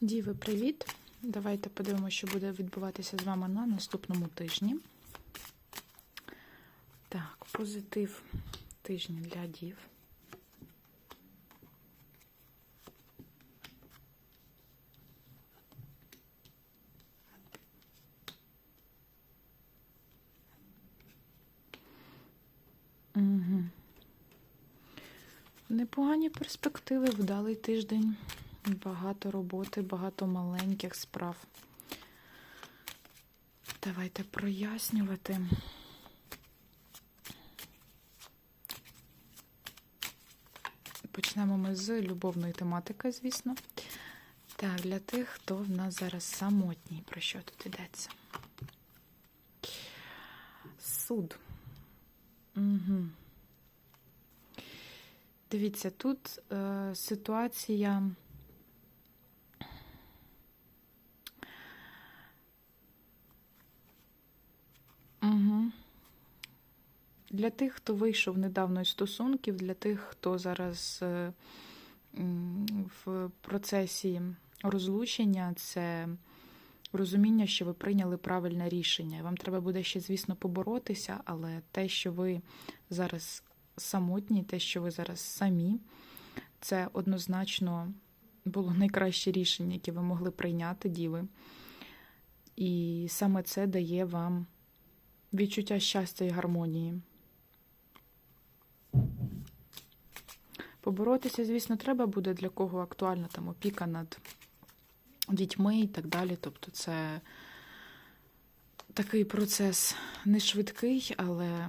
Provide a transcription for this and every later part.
Діви, привіт! Давайте подивимося, що буде відбуватися з вами на наступному тижні. Так, позитив тижня для дів. Угу. Непогані перспективи, вдалий тиждень. Багато роботи, багато маленьких справ. Давайте прояснювати. Почнемо ми з любовної тематики, звісно. Так, для тих, хто в нас зараз самотній, про що тут йдеться? Суд. Угу. Дивіться, тут е, ситуація. Угу. Для тих, хто вийшов недавно із стосунків, для тих, хто зараз е, в процесі розлучення, це розуміння, що ви прийняли правильне рішення. Вам треба буде ще, звісно, поборотися, але те, що ви зараз самотні, те, що ви зараз самі, це однозначно було найкраще рішення, яке ви могли прийняти, діви. І саме це дає вам відчуття щастя і гармонії. Поборотися, звісно, треба буде для кого актуальна там опіка над дітьми і так далі. Тобто, це такий процес не швидкий, але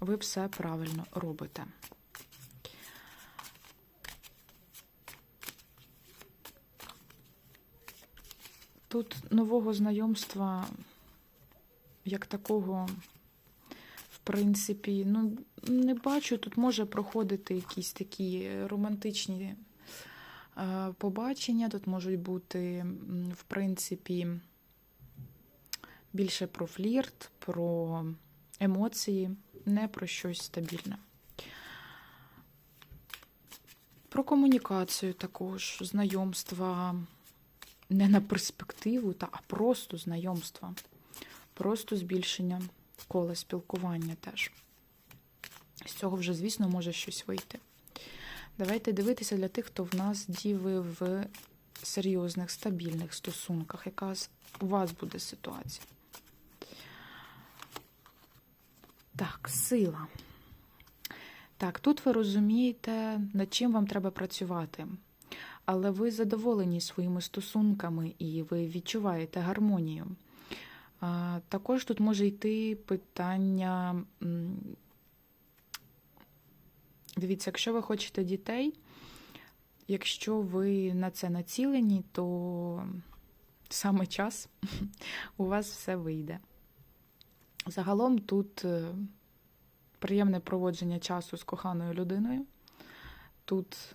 ви все правильно робите. Тут нового знайомства, як такого, принципі, ну, не бачу. Тут може проходити якісь такі романтичні е, побачення. Тут можуть бути, в принципі, більше про флірт, про емоції, не про щось стабільне. Про комунікацію також, знайомства не на перспективу, та, а просто знайомства, просто збільшення кола спілкування теж. З цього вже, звісно, може щось вийти. Давайте дивитися для тих, хто в нас діви в серйозних, стабільних стосунках. Яка у вас буде ситуація? Так, сила. Так, тут ви розумієте, над чим вам треба працювати. Але ви задоволені своїми стосунками і ви відчуваєте гармонію. Також тут може йти питання. Дивіться, якщо ви хочете дітей, якщо ви на це націлені, то саме час у вас все вийде. Загалом тут е, приємне проводження часу з коханою людиною, тут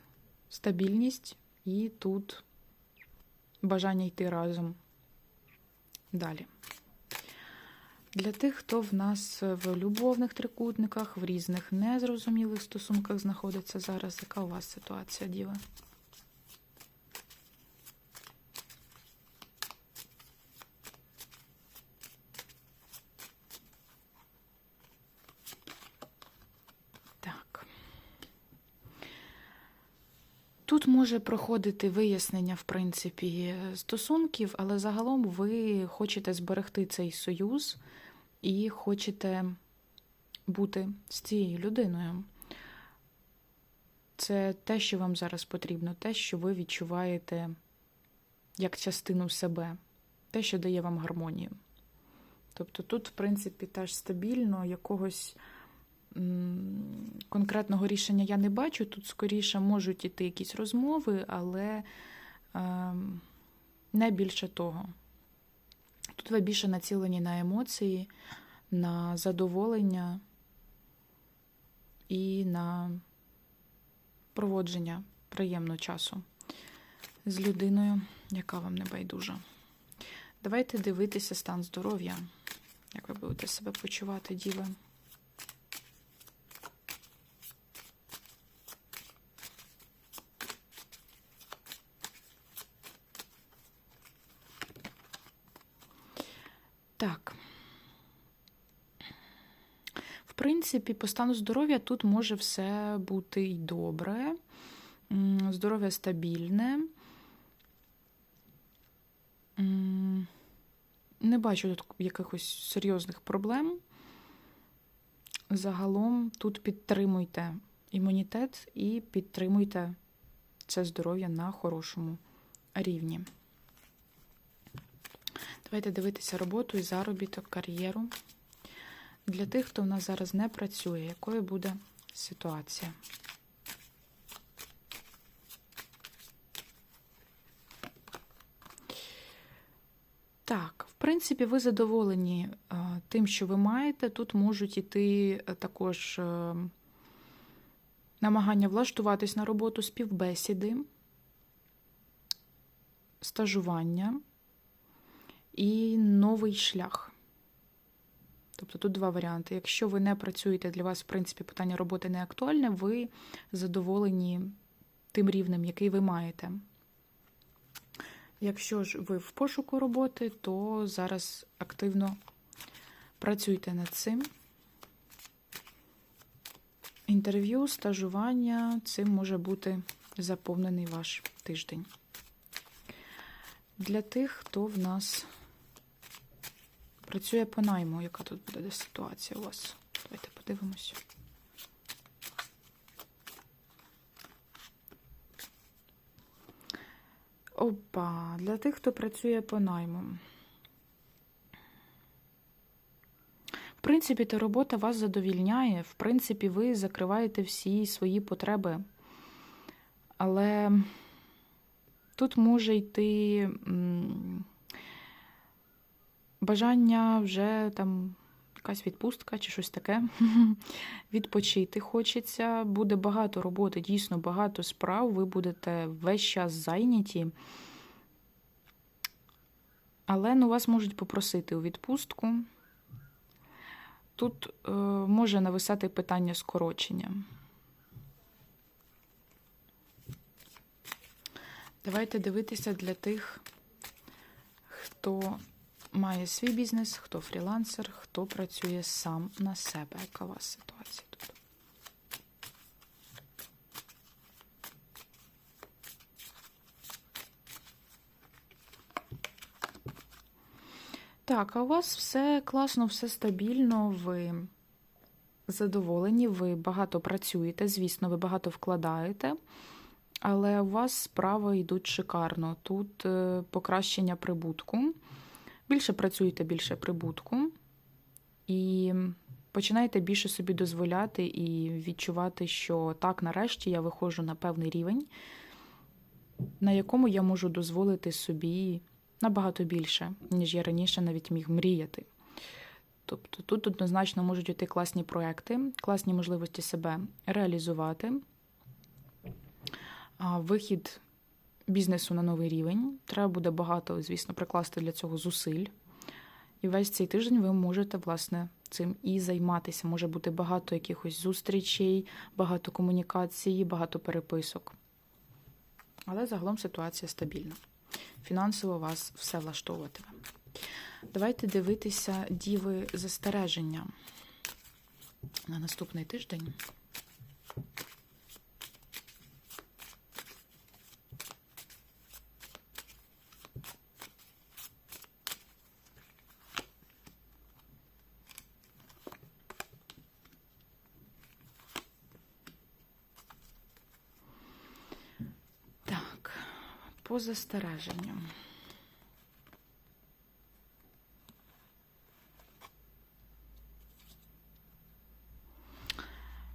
стабільність і тут бажання йти разом далі. Для тих, хто в нас в любовних трикутниках, в різних незрозумілих стосунках знаходиться зараз, яка у вас ситуація, Діва? Так. Тут може проходити вияснення, в принципі, стосунків, але загалом ви хочете зберегти цей союз і хочете бути з цією людиною. Це те, що вам зараз потрібно, те, що ви відчуваєте як частину себе, те, що дає вам гармонію. Тобто тут, в принципі, теж стабільно якогось конкретного рішення я не бачу. Тут скоріше можуть іти якісь розмови, але е, не більше того. Тут ви більше націлені на емоції, на задоволення і на проводження приємного часу з людиною, яка вам не байдужа. Давайте дивитися стан здоров'я, як ви будете себе почувати, діви. Так. В принципі, по стану здоров'я тут може все бути й добре. Здоров'я стабільне. Не бачу тут якихось серйозних проблем. Загалом тут підтримуйте імунітет і підтримуйте це здоров'я на хорошому рівні. Давайте дивитися роботу і заробіток, кар'єру. Для тих, хто в нас зараз не працює, якою буде ситуація? Так, в принципі, ви задоволені е, тим, що ви маєте. Тут можуть іти е, також е, намагання влаштуватись на роботу, співбесіди, стажування і новий шлях. Тобто тут два варіанти. Якщо ви не працюєте, для вас, в принципі, питання роботи не актуальне, ви задоволені тим рівнем, який ви маєте. Якщо ж ви в пошуку роботи, то зараз активно працюйте над цим. Інтерв'ю, стажування цим може бути заповнений ваш тиждень. Для тих, хто в нас працює по найму, яка тут буде ситуація у вас? Давайте подивимося. Опа, для тих, хто працює по найму. В принципі, та робота вас задовільняє. В принципі, ви закриваєте всі свої потреби. Але тут може йти бажання вже там якась відпустка чи щось таке. Відпочити хочеться. Буде багато роботи, дійсно багато справ. Ви будете весь час зайняті. Але ну, вас можуть попросити у відпустку. Тут е, може нависати питання скорочення. Давайте дивитися для тих, хто має свій бізнес, хто фрілансер, хто працює сам на себе. Яка у вас ситуація тут? Так, а у вас все класно, все стабільно, ви задоволені, ви багато працюєте, звісно, ви багато вкладаєте, але у вас справи йдуть шикарно. Тут е, покращення прибутку. Більше працюєте, більше прибутку, і починаєте більше собі дозволяти і відчувати, що так, нарешті я виходжу на певний рівень, на якому я можу дозволити собі набагато більше, ніж я раніше навіть міг мріяти. Тобто тут однозначно можуть йти класні проекти, класні можливості себе реалізувати. Вихід бізнесу на новий рівень. Треба буде багато, звісно, прикласти для цього зусиль. І весь цей тиждень ви можете, власне, цим і займатися. Може бути багато якихось зустрічей, багато комунікацій, багато переписок. Але загалом ситуація стабільна. Фінансово вас все влаштовуватиме. Давайте дивитися діви застереження на наступний тиждень. Так, по застереженням.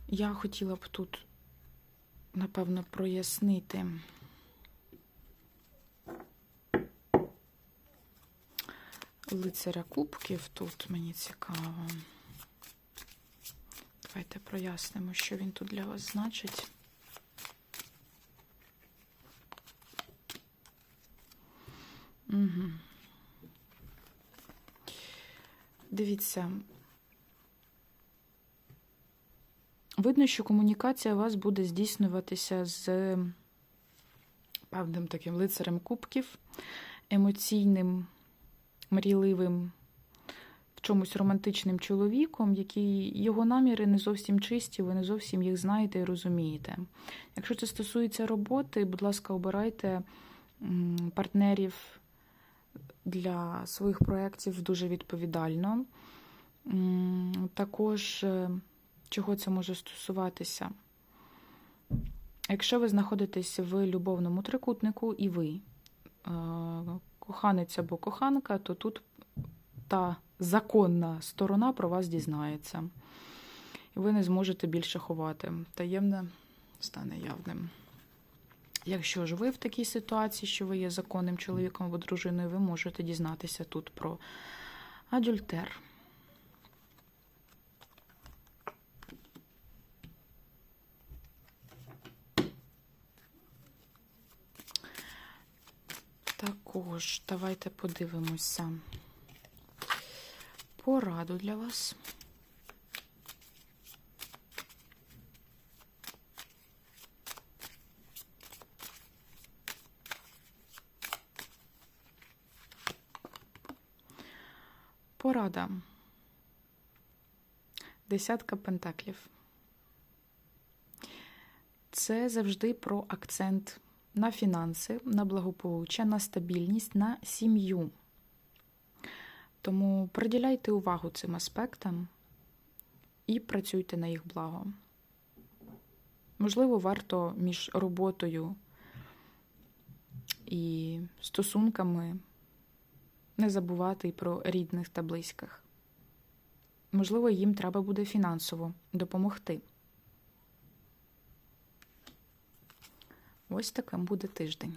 Я хотіла б тут, напевно, прояснити. Лицаря кубків тут мені цікаво. Давайте прояснимо, що він тут для вас значить. Угу. Дивіться. Видно, що комунікація у вас буде здійснюватися з певним таким лицарем кубків, емоційним, мрійливим в чомусь романтичним чоловіком, який його наміри не зовсім чисті, ви не зовсім їх знаєте і розумієте. Якщо це стосується роботи, будь ласка, обирайте партнерів для своїх проєктів дуже відповідально. Також е, чого це може стосуватися? Якщо ви знаходитесь в любовному трикутнику і ви е, коханець або коханка, то тут та законна сторона про вас дізнається. І ви не зможете більше ховати. Таємне стане явним. Якщо ж ви в такій ситуації, що ви є законним чоловіком або дружиною, ви можете дізнатися тут про адюльтер. Також давайте подивимося пораду для вас. Порада. Десятка пентаклів. Це завжди про акцент на фінанси, на благополуччя, на стабільність, на сім'ю. Тому приділяйте увагу цим аспектам і працюйте на їх благо. Можливо, варто між роботою і стосунками не забувати й про рідних та близьких. Можливо, їм треба буде фінансово допомогти. Ось таким буде тиждень.